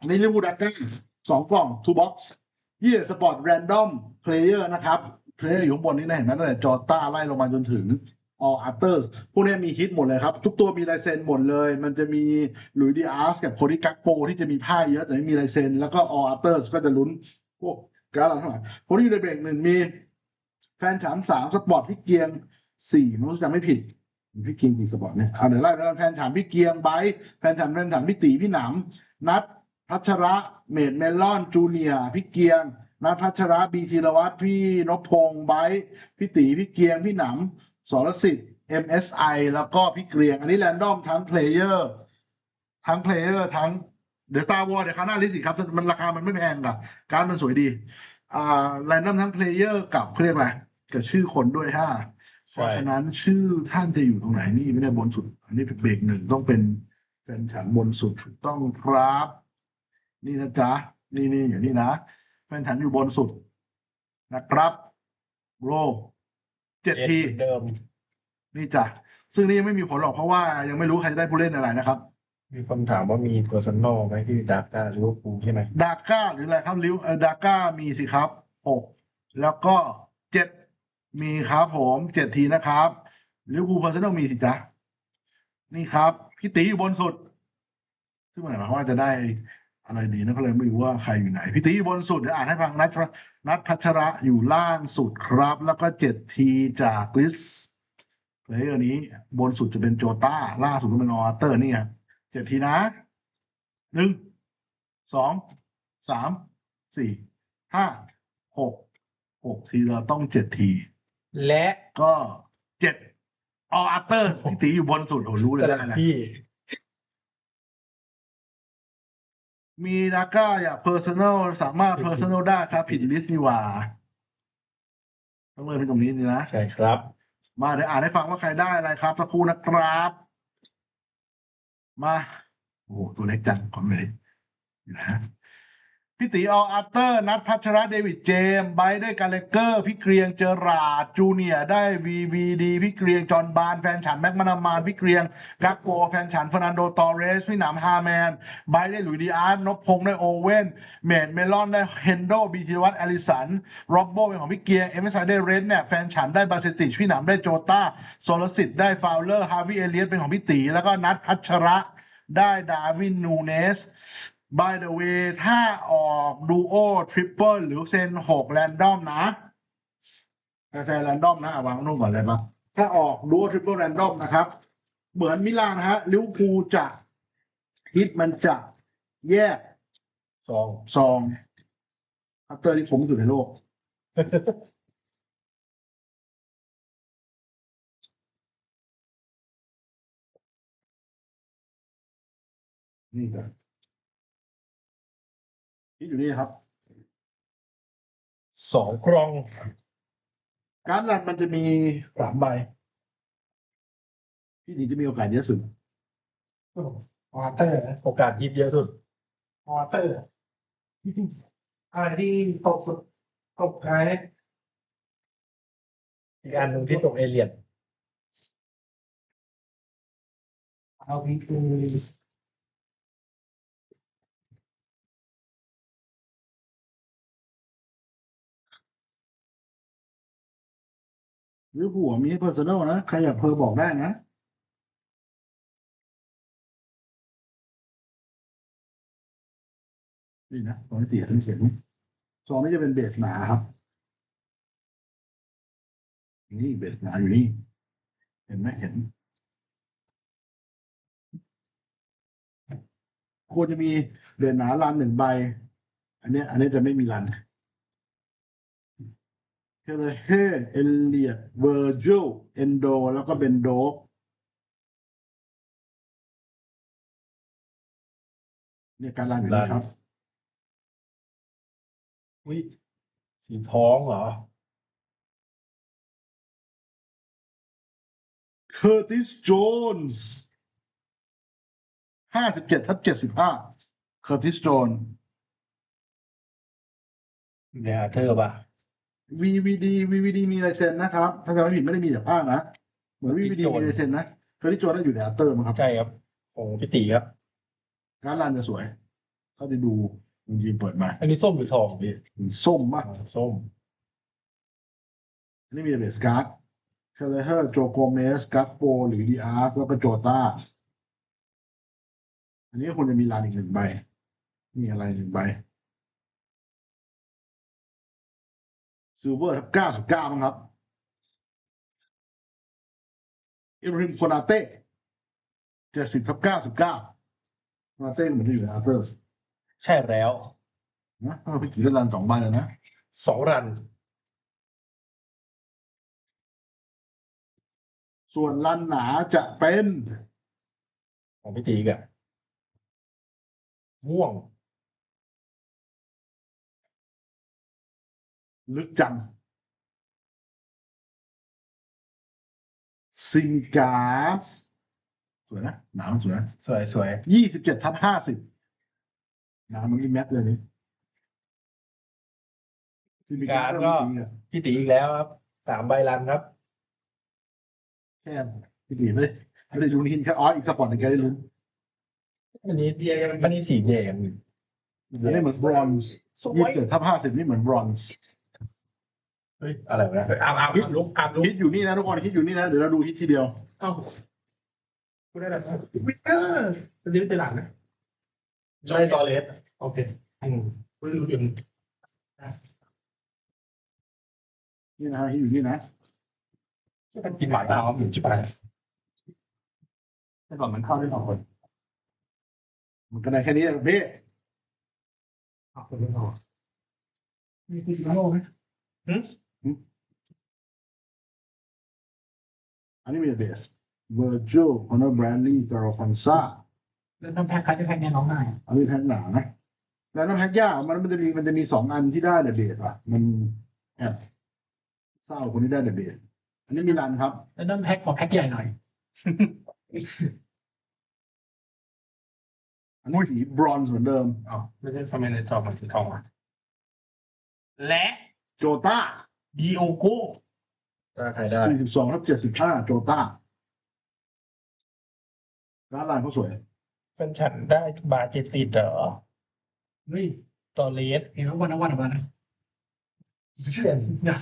อันนี้ลิเวอร์พูลดักก้าสองกล่องทูบ็อกซ์ยี่สปอร์ตแรนดอมเพลเยอร์นะครับเพลเยอร์อยู่ข้างบนนี้นะเห็นไหมตั้งแต่จอต้าไล่ลงมาจนถึงอออาร์เตอร์พวกนี้มีฮิตหมดเลยครับ ทุกตัวมีลายเซ็นหมดเลย มันจะมีหลุยดีอาร์สกับโคดิกักโปที่จะมีผ้าเยอะแต่ไม่มีลายเซ็นแล้วก็อออาร์เตอร์ก็จะลุ้นพวกการ์ดทั้งหลายคนที่อยู่ในเบรกหนึ่งมี แฟนฉันสามสปอร์ตพี่เกียงสี่มันจะไม่ผิดพี่เกียงกี่สปอร์ตเนี่ยเอาเดี๋ยวไล่ไปแล้วแฟนฉันพี่เกียงไบร์แฟนฉันแฟนฉันพี่ตีพี่หนำนัด พัชระเมดเมลอนจูเนียร์พี่เกียงนัดพัชระบีธีรวัตรพี่นพพงศ์ไบร์ทพี่ตีพี่เกียง พี่หนำสรสิทธิ์ MSI แล้วก็พี่เกรียง อันนี้แรนดอมทั้งเพลเยอร์ทั้งเพลเยอร์ทั้งเดี๋ยวตาวอเดี๋ยวคราวหน้าลิสต์สิครับ มันราคามันไม่แพงกับการดมันสวยดี อ่าแรนดอมทั้งเพลเยอร์กับเขาเรียกอะไรกับชื่อคนด้วยฮะเพใช่ราะฉะนั้นชื่อท่านจะอยู่ตรงไหนนี่ไม่ได้บนสุด อันนี้เบรกหนึ่งต้องเป็นแฟนฉันบนสุดถูกต้องครับ นี่นะจ๊ะนี่นี่อย่างนี้นะแฟนฉันอยู่บนสุดนะครับโรเจ็ดทีเหมือนเดิม นี่จ้ะซึ่งนี่ยังไม่มีผลหรอกเพราะว่ายังไม่รู้ใครจะได้ผู้เล่นอะไรนะครับ มีคนถามว่ามีเพอร์ซันอลไหมที่ดักกาลิเวอร์พูลใช่ไหมดาก้าหรืออะไรครับลิวเออดาก้ามีสิครับหกแล้วก็เจ็ดมีครับผมเจ็ดทีนะครับลิเวอร์พูลเพอร์ซันอลมีสิจ๊ะนี่ครับพี่ตีอยู่บนสุด ซึ่งหมายความว่าจะได้ อะไรดีนะก็เลยไม่รู้ว่าใครอยู่ไหนพี่ตีอยู่บนสุดเดี๋ยวอ่านให้ฟังนัทนัทพัชระอยู่ล่างสุดครับ แล้วก็เจ็ดทีจากกริสเพลเยอร์นี้บนสุดจะเป็นโจต้าล่าสุดก็เป็นออเตอร์นี่ไงเจ็ดทีนะหนึ่งสองสามสี่ห้าหกหกทีเราต้องเจ็ดที และก็เจ็ดออเตอร์พี่ตีอยู่บนสุดโอ้รู้เลยสได้ถานนะ ที่ มีนาก้าอยากเพอร์ซันอลสามารถเพอร์ซันอลได้ครับ ผิดลิสต์นี่หว่าต้องเลยเป็นตรงนี้นี่นะ ใช่ครับ มาเดี๋ยวอ่านให้ฟังว่าใครได้อะไรครับสักครู่นะครับ มา โอ้โหตัวเล็กจังขอไม่เลยอยู่นะ พี่ตีอออาร์เตอร์ นัทพัชระเดวิดเจมส์ไบได้กาเลเกอร์ พี่เกรียงเจอราดจูเนียร์ได้วีวีดีพี่เกรียงจอห์นบานแฟนฉันแม็กมานามานพี่เกรียงกักโกแฟนฉันฟอร์นันโดตอเรสพี่หนามฮาแมนไบได้หลุยดีอาร์ตนพพงษ์ได้โอเว่นเมดเมลอนได้เฮนโดบีธีรวัตรอลิสันร็อบโบเป็นของพี่เกียงเอ็มเอสไอได้เรนเนี่ยแฟนฉันได้บาเซติชพี่หนามได้โจต้าโซลสิตได้ฟาวเลอร์ฮาวิเอเลียสเป็นของพี่ตีแล้วก็นัทพัชระได้ดาวินนูเนส by the way ถ้าออกดูโอทริปเปิลหรือเซนหกแรนดอมนะแฟร์แรนดอมนะอะวางนู่นก่อนเลยปะถ้าออกดูโอทริปเปิลแรนดอมนะครับ เหมือนมิลานนะฮะลิเวอร์พูลจะฮิตมันจะแยกสองซองคัตเตอร์ที่ผมที่สุดในโลกนี่ครั บที่อยู่นี่ครับ สองกรอง การดรันมันจะมีสามใบ พี่ถึงจะมีโอกาสเยอะสุดออเตอร์นะโอกาสยิบเยอะสุดออเตอร์อะไรที่ตกสุดตกท้ายอีกอันหนึ่งที่ตกเอเลียนเอาพีคือ หรือหัวมีเพอร์ซันอลนะ ใครอยากเพอร์บอกได้นะนี่นะตอนเสียทั้งเสียงซองนี้จะเป็นเบสหนาครับ นี่เบสหนาอยู่นี่ เห็นไหมเห็นควรจะมีเบสหนารันหนึ่งใบ อันนี้อันนี้จะไม่มีรัน เคเลเฮเอเลียดเวอร์จิลเอนโดแล้วก็เบนโดเนี่ยการรันอยู่นี่ครับ อุ้ยสีท้องเหรอเคอร์ติสโจนส์ห้าสิบเจ็ดทับเจ็ดสิบห้าเคอร์ติสโจนเดี๋ยวเธอป่ะ VVD VVD มีลายเซ็นนะครับถ้าจำไม่ผิดไม่ได้มีแต่ภาคนะเหมือน VVD มีลายเซ็นนะเคอร์ติสโจนน่าอยู่ในอัลเตอร์มั้งครับใช่ครับของพี่ตีครับ การรันจะสวยเขาได้ดูจริงๆเปิดมา อันนี้ส้มหรือทองพี่ส้มมากส้มอันนี้มีเบสการ์ดเคเลเฮอร์โจโกเมสกัฟโปหรือดีอาร์แล้วก็โจตาอันนี้ควรจะมีลานอีกหนึ่งใบมีอะไรหนึ่งใบ ซิลเวอร์ทับเก้าสิบเก้ามั้งครับอิบราฮิมโคนาเต้เจ็ดสิบทับเก้าสิบเก้าโคนาเต้เหมือนที่อยู่ในอาร์เตอร์ใช่แล้วนะเออพี่ถือได้ลานสองใบแล้วนะสองรัน ส่วนลันหนาจะเป็นของพี่ตีกอะม่วง ลึกจังซิงกาสสวยนะหนามันสวยนะสวยสวยยี่สิบเจ็ดทับห้าสิบหนามันอีแม็กเลยนี่ซิงการก็มันมีอะพี่ตีอีกแล้วครับสามใบรันครับแค่พี่ตีไม่ได้ไม่ได้ลุ้นหินแค่อ๋ออีกสปอร์ตหนึ่งแกได้ลุ้นอันนี้อันนี้สีแดงอันนี้เหมือนบรอนซ์ยี่สิบเจ็ดทับห้าสิบนี่เหมือนบรอนซ์ เฮ้ยอะไรวะเนี่ยอาบอาบลุกอาบลุกฮิตอยู่นี่นะทุกคนฮิตอยู่นี่นะเดี๋ยวเราดูฮิตทีเดียวเอ้าพูดได้แล้ววิกเตอร์จะดิ้นไปหลังนะไม่ตอเลสโอเคอืมพูดรู้อยู่นี่นะฮะฮิตอยู่นี่นะเป็นกินหมาตาครับหรือจิบไปแต่ก่อนมันเข้าได้สองคน มันก็ได้แค่นี้แหละพี่เอาไปไม่พอมีคุณสิโน่ไหม อันนี้มีเบส Virgil Honor Bradley g a r o f a n z a แล้วน้ำแพ็คคัดจะแพ็คแน่น้องง่ายอันนี้แพ็คหนานะแล้วน้ำแพ็คยากมันมันจะมีมันจะมีสองอันที่ได้แต่เบสอะ มันแอบเศร้าคนที่ได้แต่เบสอันนี้มีรันครับแล้วน้ำแพ็คขอแพ็คใหญ่หน่อย อันนี้สีบรอนซ์เหมือนเดิมอ๋อไม่ใช่ทำไมในจอมันสีทองอะและโจต้าดีโอโก้ ถ้าใครได้42ทับ75โจต้าร้านลายเขาสวยเป็นฉันได้บาเจติดเหรอเฮ้ยตอเลสเห็นว่าวันนั้นวันวันนะเชื่อนนะ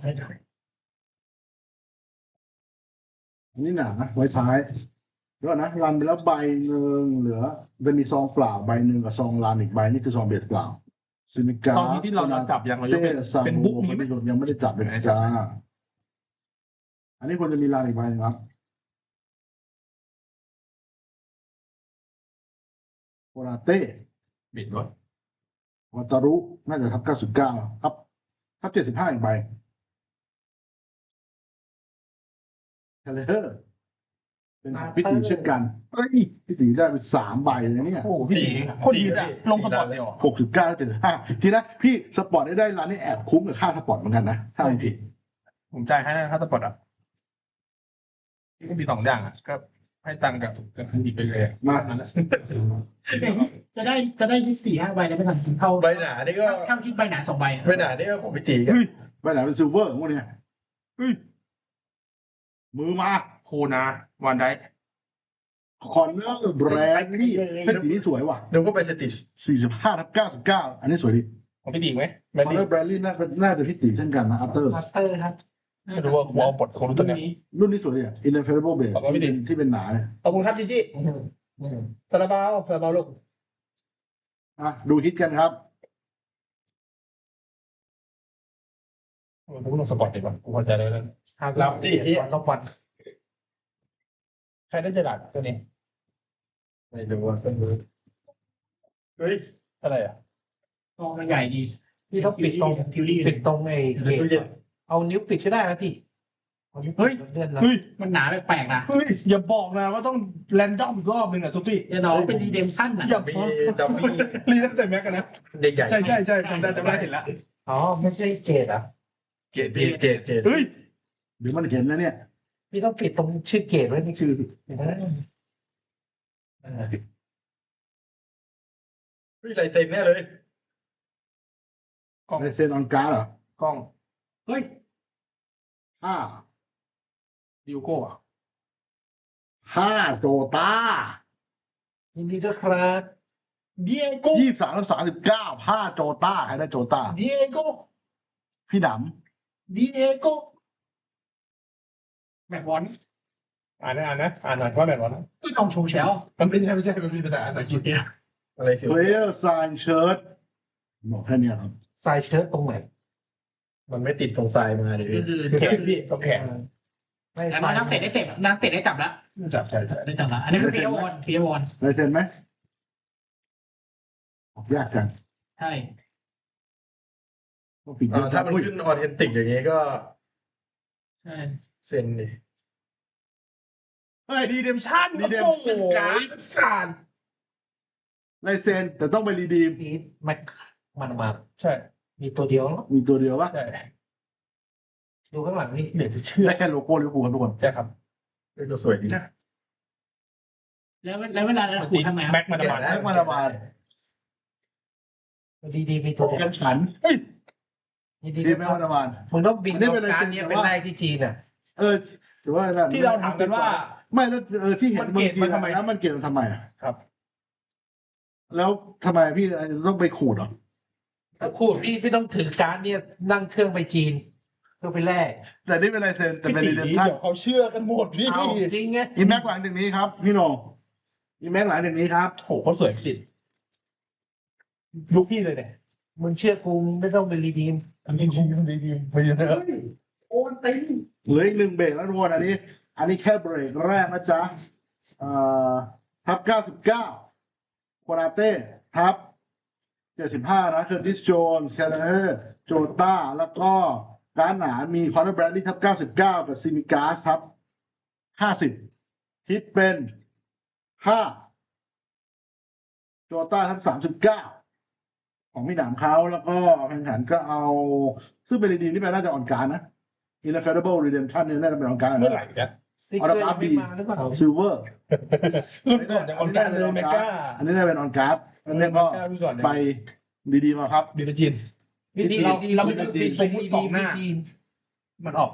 ได้ได้อันนี้หนาไว้ท้ายแล้วนะรันไปแล้วใบหนึ่งเหลือจะมีซองเปล่าใบหนึ่งกับซองรันอีกใบนี่คือซองเบสเปล่า ซินิกาซองนี้ที่เราเราจับยังเรายกเต้เป็นซาเป็นโมบุ๊กนี้ไหมยังไม่ได้จับเลยจ้าอันนี้ควรจะมีรันอีกใบหนึงครับโคราเต้บิดด้วยวัตารุ น่าจะทับเก้าสิบเก้าทับทับเจ็ดสิบห้าอีกใบเทเลอร์ เป็นของพี่ตีเช่นกันเฮ้ยพี่ตีได้ไปสามใบเลยนะเนี่ยโอ้โหพี่ตีโคตรดีอะลงสปอร์ตเดียวอะหกสิบเก้าเจ็ดสิบห้าทีนะพี่สปอร์ตได้ได้ร้านนี้แอบคุ้มกับค่าสปอร์ตเหมือนกันนะถ้าไม่ผิดผมจ่ายให้นะค่าสปอร์ตอะก็มีสองอย่างอะก็ให้ตังค์กับกับคันดีไปเลยอะมานั่นแหละจะได้จะได้ยี่สี่ห้าใบแล้วไม่ทันกินเข้าใบหนานี่ก็เข้าคิดใบหนาสองใบใบหนานี่ก็ของพี่ตีกันใบไหนเป็นซิลเวอร์พวกเนี้ยเฮ้ย มือมาโคนาวันได้คอนเนอร์แบรนด์นี่เป็นสีนี้สวยว่ะดูก็ไปสติชสี่สิบห้าทับเก้าสิบเก้าอันนี้สวยดีของพี่ตีไหมคใบอนนี้เนอร์แบรนด์นี่น่าจะน่าจะพี่ตีเช่นกันนะอัตเตอร์มาสเตอร์ครับไม่รู้ว่าหัวเอาบทของรู้ตัวเนี้ย รุ่นนี้สวยดีอะ Ineffable Base ขอบคุณพี่ดินที่เป็นหนาเนี่ยขอบคุณครับจีจี้ซาลาบาซาลาบาลูกอะดูฮิตกันครับ ผมต้องสปอร์ตดีกว่ากูพอใจเลยแล้วค รับรับที่วันรอบวันใครได้เจดัดตัวนี้ ไม่รู้ว่าต้องรู้เฮ้ย อะไรอะกองมันใหญ่ดีพี่ต้องปิดตรงทิวลี่ปิดตรงไอ้เกตู้ตเย็นเอานิ้วปิดก็ได้นะพี่อานิ้วปิดเลื่อนแล้วเฮ้ย มันหนาแปลกๆนะ เฮ้ย อย่าบอกนะว่าต้องแรนดอมอีกรอบหนึ่งอะซุปปี้จะน้องเป็นดีเดมสั้นนะอย่ามีบอกดัมมี่รีนั่นใส่แม็กกันนะใหญ่ๆใช่ใช่ใช่จำได้จำได้เห็นแล้วอ๋อ ไม่ใช่เกตอะ เกตพี่เกตเกตเฮ้ยเดี๋ยวมันเห็นนะเนี่ยพี่ต้องปิดตรงชื่อเกตไว้ที่ชื่อเห็นไหมเออเฮ้ยลายเซ็นแน่เลยกล้องในเซนออนการ์ดเหรอกล้องเฮ้ยห้าดิวโก้อะห้าโจต้ายินดีด้วยครับเดียโก้ยี่สิบสามสามสิบเก้าผ้าโจต้าใครได้โจต้าเดียโก้พี่ดเดียโก้ แมตต์วอนอ่านนะอ่านนะอ่านหน่อยว่าแมตต์วอนนะก็ต้องชูเชลมันไม่ใช่ไม่ใช่มันมีภาษาอังกฤษอะไรสิำ player sign shirt บอกแค่เนี้ยครับใส่เชิ้ตตรงไหน มันไม่ติดตรงทรายมาดิก็คือแขนพี่ตรงแขนไม่แต่ใส่ว่านักเตะได้เสร็จนักเตะได้จับแล้วจับใช่ใช่ได้จับแล้วอันนี้คือพีเอวอนพีเอวอนลายเซ็นไหมออกยากจังใช่ต้องปิดเยอ่าอะถ้ามันขึ้นออเทนติกอย่างงี้ก็ใช่ เซ็นดิเฮ้ยดีเดมชั่นรีเดมโอ้โหสารลายเซ็นแต่ต้องไปรีดีมนี่แม็กมันมาใช่ มีตัวเดียวแล้วมีตัวเดียวปะใช่ดูข้างหลังนี่เดี๋ยวจะเชื่อได้แค่โลโก้ลิเวอร์พูลครับทุกคนใช่ครับเฮ้ยตัวสวยดีนะแล้วแล้วเวลาเราขูดทำไงครับแม็กมาดามานแม็กมาดามานดีดีๆมีตัวเดียวกันฉันเฮ้ยยินดีทีด้มวยแม็กครับมาดามานมึงต้องบินอันนี้เอาเป็นการลายเซ็นเนี้ยแต่เป็นว่าแรกที่จีนอะ เออถือว่านั่นที่เราถามกันว่า ไม่แล้วเออที่เห็นมันเมืเกอรงดจีมันนทำไมแล้วมันเกลียดมันทำไมอะครับ แล้วทำไมพี่ต้องไปขูดเหรอถ้าพูดพี่พี่ต้องถือการดเนี่ยนั่งเครื่องไปจีนเพื่อไปแลกแต่นี่เป็นลายเซ็นแต่พี่เป็นตีรีเดมชั่นเดี๋ยวเขาเชื่อกันหมดพี่เอาจริงไงอีแม็กหลังจากนี้ครับพี่โหนงอีแม็กหลังจากนี้ครับ โหเขาสวยจริงยุคพี่เลยเนี่ยมึงเชื่อกูมึงไม่ต้องไปรีดีมอันนี้จริงอันนี้จริงไปเยอะโอนติง เหลืออีกหนึ่งเบรกแล้วทุกคนอันนี้ อันนี้แค่เบรกแรกนะจ๊ะทับเก้าสิบเก้าโคนาเต้ทับเจ็ดสิบห้านะเคอร์ติสโจนส์แคลเฮอร์โจต้า แล้วก็การหนามีคอนเนอร์แบรดลี่ทับเก้าสิบเก้ากับซิมิกาสทับห้าสิบฮิตเป็นห้าโจต้าทับสามสิบเก้าของพี่หนามเขาแล้วก็แข่งขันก็เอา ซึ่งเป็นดีมที่แปลน่าจะอ่อนการนะ Irrefutable Redemption เนี่ยน่าจะเป็นออนการดเมื่อไหร่จะสติ๊กเกอร์ยังไม่มาหรือเปล่าซิลเวอร์รุ่นก่อนยังออนการเลยเมกาอันนี้น่าจะเป็นออนการ์ดอันนี้ก็เมการุ่นก่อนยังไปดีๆมาครับดีละจินวิธีเราดีเราๆไม่วิได้ธีสมมุติดีกล่องหน้าๆจีนมันออก